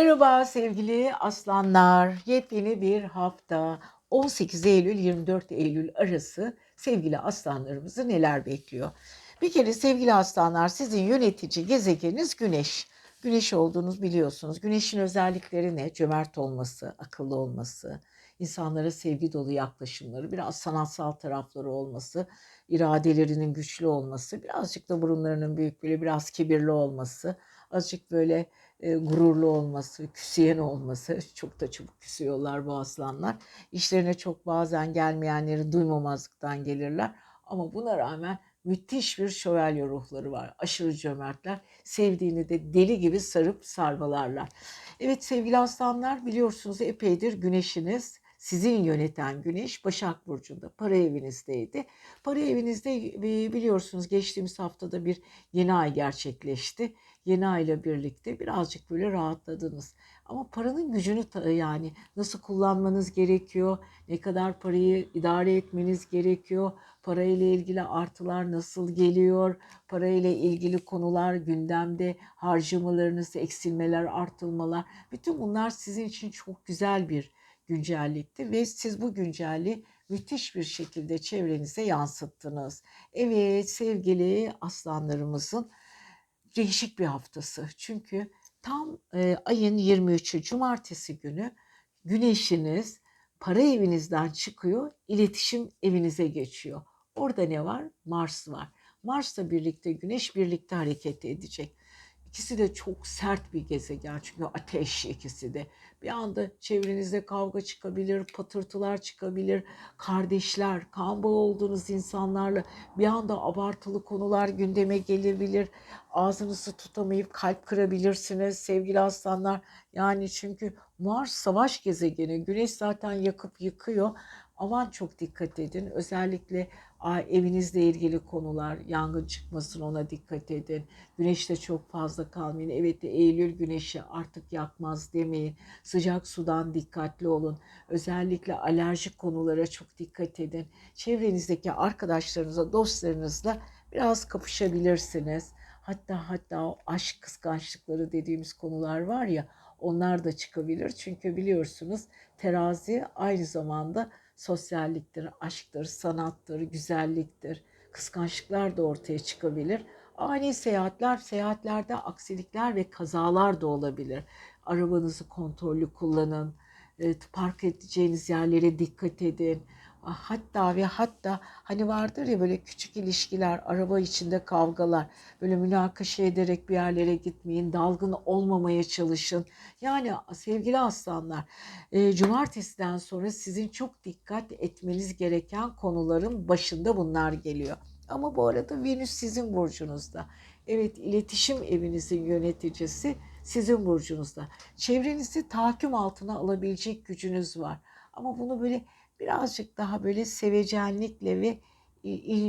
Merhaba sevgili aslanlar. Yepyeni bir hafta. 18 Eylül 24 Eylül arası sevgili aslanlarımızı neler bekliyor? Bir kere sevgili aslanlar sizin yönetici gezegeniniz Güneş. Güneş olduğunuz biliyorsunuz. Güneşin özellikleri ne? Cömert olması, akıllı olması, insanlara sevgi dolu yaklaşımları, biraz sanatsal tarafları olması, iradelerinin güçlü olması, birazcık da burunlarının büyük böyle biraz kibirli olması, azıcık böyle e, gururlu olması, küsüyen olması, çok da çabuk küsüyorlar bu aslanlar. İşlerine çok bazen gelmeyenleri duymamazlıktan gelirler. Ama buna rağmen müthiş bir şövalye ruhları var. Aşırı cömertler. Sevdiğini de deli gibi sarıp sarmalarlar. Evet sevgili aslanlar biliyorsunuz epeydir güneşiniz sizin yöneten güneş Başak Burcu'nda para evinizdeydi. Para evinizde e, biliyorsunuz geçtiğimiz haftada bir yeni ay gerçekleşti. Yeni ay ile birlikte birazcık böyle rahatladınız. Ama paranın gücünü yani nasıl kullanmanız gerekiyor, ne kadar parayı idare etmeniz gerekiyor, parayla ilgili artılar nasıl geliyor, parayla ilgili konular gündemde, harcamalarınız, eksilmeler, artılmalar. Bütün bunlar sizin için çok güzel bir güncellikti ve siz bu güncelliği müthiş bir şekilde çevrenize yansıttınız. Evet sevgili aslanlarımızın değişik bir haftası. Çünkü tam e, ayın 23'ü cumartesi günü güneşiniz para evinizden çıkıyor, iletişim evinize geçiyor. Orada ne var? Mars var. Mars'la birlikte güneş birlikte hareket edecek. İkisi de çok sert bir gezegen çünkü ateş ikisi de. Bir anda çevrenizde kavga çıkabilir, patırtılar çıkabilir. Kardeşler, kan bağı olduğunuz insanlarla bir anda abartılı konular gündeme gelebilir. Ağzınızı tutamayıp kalp kırabilirsiniz sevgili aslanlar. Yani çünkü Mars savaş gezegeni. Güneş zaten yakıp yıkıyor. Aman çok dikkat edin. Özellikle evinizle ilgili konular, yangın çıkmasın ona dikkat edin. Güneşte çok fazla kalmayın. Evet Eylül güneşi artık yakmaz demeyin. Sıcak sudan dikkatli olun. Özellikle alerjik konulara çok dikkat edin. Çevrenizdeki arkadaşlarınızla, dostlarınızla biraz kapışabilirsiniz. Hatta hatta o aşk kıskançlıkları dediğimiz konular var ya onlar da çıkabilir. Çünkü biliyorsunuz terazi aynı zamanda sosyalliktir, aşktır, sanattır, güzelliktir. Kıskançlıklar da ortaya çıkabilir. Ani seyahatler, seyahatlerde aksilikler ve kazalar da olabilir. Arabanızı kontrollü kullanın. Park edeceğiniz yerlere dikkat edin hatta ve hatta hani vardır ya böyle küçük ilişkiler, araba içinde kavgalar, böyle münakaşa ederek bir yerlere gitmeyin, dalgın olmamaya çalışın. Yani sevgili aslanlar, e, cumartesiden sonra sizin çok dikkat etmeniz gereken konuların başında bunlar geliyor. Ama bu arada Venüs sizin burcunuzda. Evet iletişim evinizin yöneticisi sizin burcunuzda. Çevrenizi tahakküm altına alabilecek gücünüz var. Ama bunu böyle birazcık daha böyle sevecenlikle ve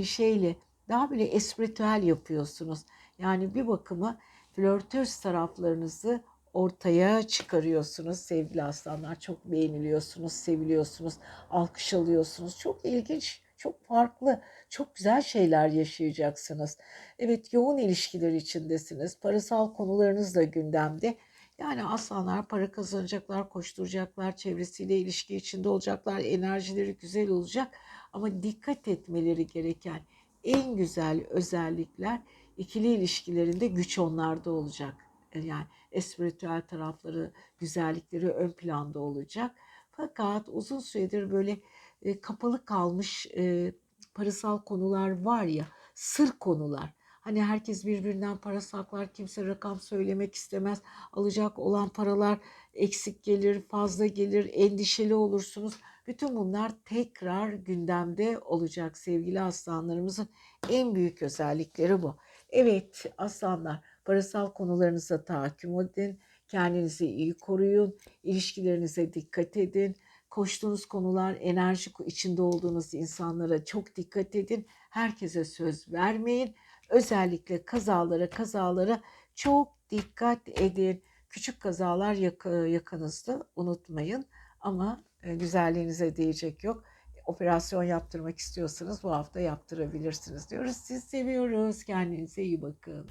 şeyle daha böyle espritüel yapıyorsunuz. Yani bir bakıma flörtöz taraflarınızı ortaya çıkarıyorsunuz sevgili aslanlar. Çok beğeniliyorsunuz, seviliyorsunuz, alkış alıyorsunuz. Çok ilginç, çok farklı, çok güzel şeyler yaşayacaksınız. Evet yoğun ilişkiler içindesiniz. Parasal konularınız da gündemde. Yani aslanlar para kazanacaklar, koşturacaklar, çevresiyle ilişki içinde olacaklar, enerjileri güzel olacak. Ama dikkat etmeleri gereken en güzel özellikler ikili ilişkilerinde güç onlarda olacak. Yani espritüel tarafları, güzellikleri ön planda olacak. Fakat uzun süredir böyle e, kapalı kalmış e, parasal konular var ya, sır konular Hani herkes birbirinden para saklar, kimse rakam söylemek istemez. Alacak olan paralar eksik gelir, fazla gelir, endişeli olursunuz. Bütün bunlar tekrar gündemde olacak sevgili aslanlarımızın en büyük özellikleri bu. Evet aslanlar parasal konularınıza tahakküm edin. Kendinizi iyi koruyun. ilişkilerinize dikkat edin. Koştuğunuz konular, enerji içinde olduğunuz insanlara çok dikkat edin. Herkese söz vermeyin. Özellikle kazalara kazalara çok dikkat edin. Küçük kazalar yak yakınızda unutmayın ama e, güzelliğinize değecek yok. Operasyon yaptırmak istiyorsanız bu hafta yaptırabilirsiniz diyoruz. Siz seviyoruz. Kendinize iyi bakın.